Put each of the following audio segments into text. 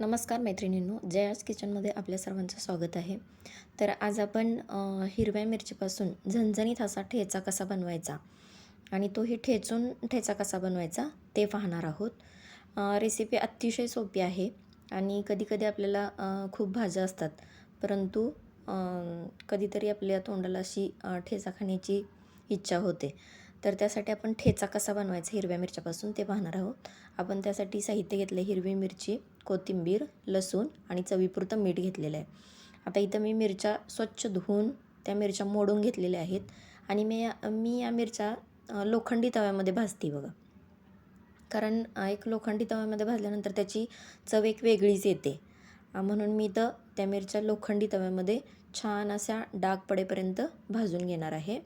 नमस्कार मैत्रिणींनो जयाज किचनमध्ये आपल्या सर्वांचं स्वागत आहे. तर आज आपण हिरव्या मिरचीपासून झणझणीत असा ठेचा कसा बनवायचा आणि तोही ठेचून ठेचा कसा बनवायचा ते पाहणार आहोत. रेसिपी अतिशय सोपी आहे आणि कधीकधी आपल्याला खूप भाज्या असतात. परंतु कधीतरी आपल्या तोंडाला अशी ठेचा खाण्याची इच्छा होते. तर त्यासाठी आपण ठेचा कसा बनवायचा हिरव्या मिरच्यापासून ते पाहणार आहोत. आपण त्यासाठी साहित्य घेतलं हिरवी मिरची कोथिंबीर लसूण आणि चवीपुरतं मीठ घेतलेलं आहे. आता इथं मी मिरच्या स्वच्छ धुवून त्या मिरच्या मोडून घेतलेल्या आहेत आणि मी या मी या मिरच्या लोखंडी तव्यामध्ये भाजते बघा. कारण एक लोखंडी तव्यामध्ये भाजल्यानंतर त्याची चव एक वेगळीच येते. म्हणून मी इथं त्या मिरच्या लोखंडी तव्यामध्ये छान अशा डाग पडेपर्यंत भाजून घेणार आहे.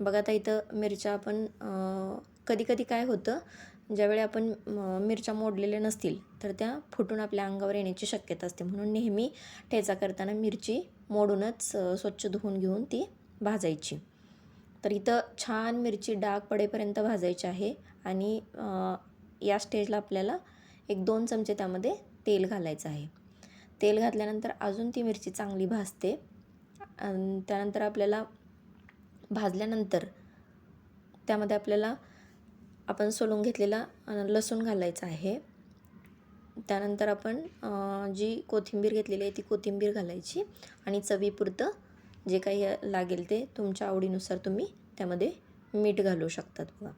बघा आता इथं मिरच्या आपण कधी कधी काय होतं ज्यावेळी आपण मिरच्या मोडलेल्या नसतील तर त्या फुटून आपल्या अंगावर येण्याची शक्यता असते. म्हणून नेहमी ठेचा करताना मिरची मोडूनच स्वच्छ धुवून घेऊन ती भाजायची. तर इथं छान मिरची डाग पडेपर्यंत भाजायची आहे आणि या स्टेजला आपल्याला एक दोन चमचे त्यामध्ये तेल घालायचं आहे. तेल घातल्यानंतर अजून ती मिरची चांगली भाजते. आणि त्यानंतर आपल्याला भाजल्यानंतर त्यामध्ये आपल्याला आपण सोलून घेतलेला लसूण घालायचा आहे. त्यानंतर आपण जी कोथिंबीर घेतलेली आहे ती कोथिंबीर घालायची आणि चवीपुरतं जे काही लागेल ते तुमच्या आवडीनुसार तुम्ही त्यामध्ये मीठ घालू शकतात बघा.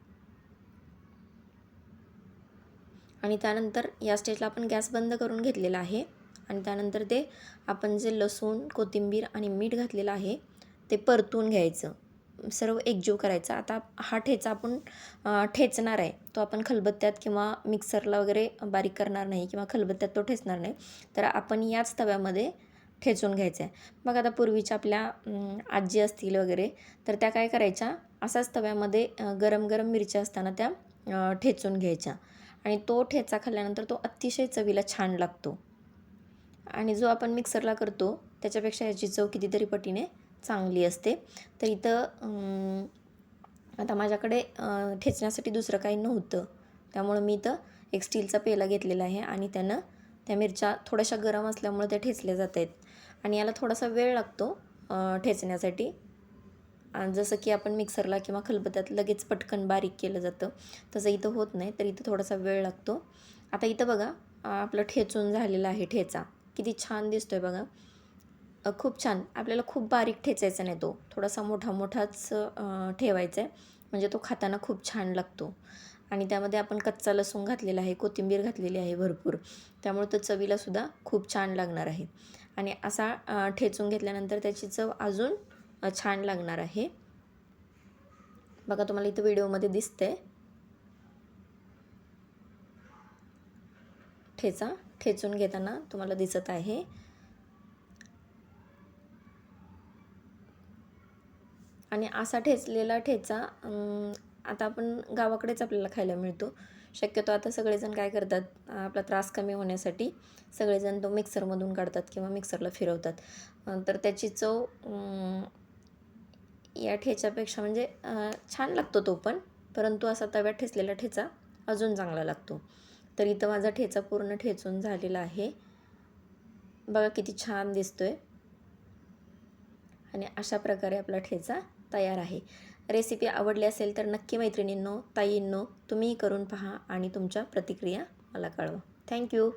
आणि त्यानंतर या स्टेजला आपण गॅस बंद करून घेतलेला आहे आणि त्यानंतर ते आपण जे लसूण कोथिंबीर आणि मीठ घातलेलं आहे ते परतून घ्यायचं. सर्व एकजीव करायचा. आता हा ठेचा आपण ठेचणार आहे. तो आपण खलबत्त्यात किंवा मिक्सरला वगैरे बारीक करणार नाही किंवा खलबत्त्यात तो ठेचणार नाही. तर आपण याच तव्यामध्ये ठेचून घ्यायचं आहे. मग आता पूर्वीच्या आपल्या आजी असतील वगैरे तर त्या काय करायच्या? असाच तव्यामध्ये गरम गरम मिरच्या असताना त्या ठेचून घ्यायच्या. आणि तो ठेचा खाल्ल्यानंतर तो अतिशय चवीला छान लागतो. आणि जो आपण मिक्सरला करतो त्याच्यापेक्षा याची चव कितीतरी पटीने चांगली असते. तर इथं आता माझ्याकडे ठेचण्यासाठी दुसरं काही नव्हतं. त्यामुळं मी इथं एक स्टीलचा पेला घेतलेला आहे आणि त्यानं त्या मिरच्या थोड्याशा गरम असल्यामुळे त्या ठेचल्या जात आहेत. आणि याला थोडासा वेळ लागतो ठेचण्यासाठी. आणि जसं की आपण मिक्सरला किंवा खलबत्त्यात लगेच पटकन बारीक केलं जातं. तसं इथं होत नाही तर इथं थोडासा वेळ लागतो. आता इथं बघा आपलं ठेचून झालेलं आहे ठेचा. किती छान दिसतोय बघा. खूप छान. आपल्याला खूप बारीक ठेचायचा नाही तो. थोडासा मोठा मोठाच ठेवायचा आहे म्हणजे तो खाताना खूप छान लागतो. आणि त्यामध्ये आपण कच्चा लसूण घातलेला आहे कोथिंबीर घातलेली आहे भरपूर. त्यामुळे तो चवीलासुद्धा खूप छान लागणार आहे. आणि असा ठेचून घेतल्यानंतर त्याची चव अजून छान लागणार आहे. बघा तुम्हाला इथं व्हिडिओमध्ये दिसतंय. ठेचा. ठेचून घेताना तुम्हाला दिसत आहे. आणि असा ठेचलेला ठेचा आता आपण गावाकडेच आपल्याला खायला मिळतो. शक्यतो आता सगळेजण काय करतात आपला त्रास कमी होण्यासाठी सगळेजण तो मिक्सरमधून काढतात किंवा मिक्सरला फिरवतात. तर त्याची चव या ठेच्यापेक्षा म्हणजे छान लागतो तो पण परंतु असा तव्यात ठेचलेला ठेचा अजून चांगला लागतो. तर इथं माझा ठेचा पूर्ण ठेचून झालेला आहे. बघा किती छान दिसतोय. आणि अशा प्रकारे आपला ठेचा तयार आहे. रेसिपी आवडली असेल तर नक्की मैत्रिणींनो ताईंनो तुम्हीही करून पहा आणि तुमच्या प्रतिक्रिया मला कळवा. थँक्यू.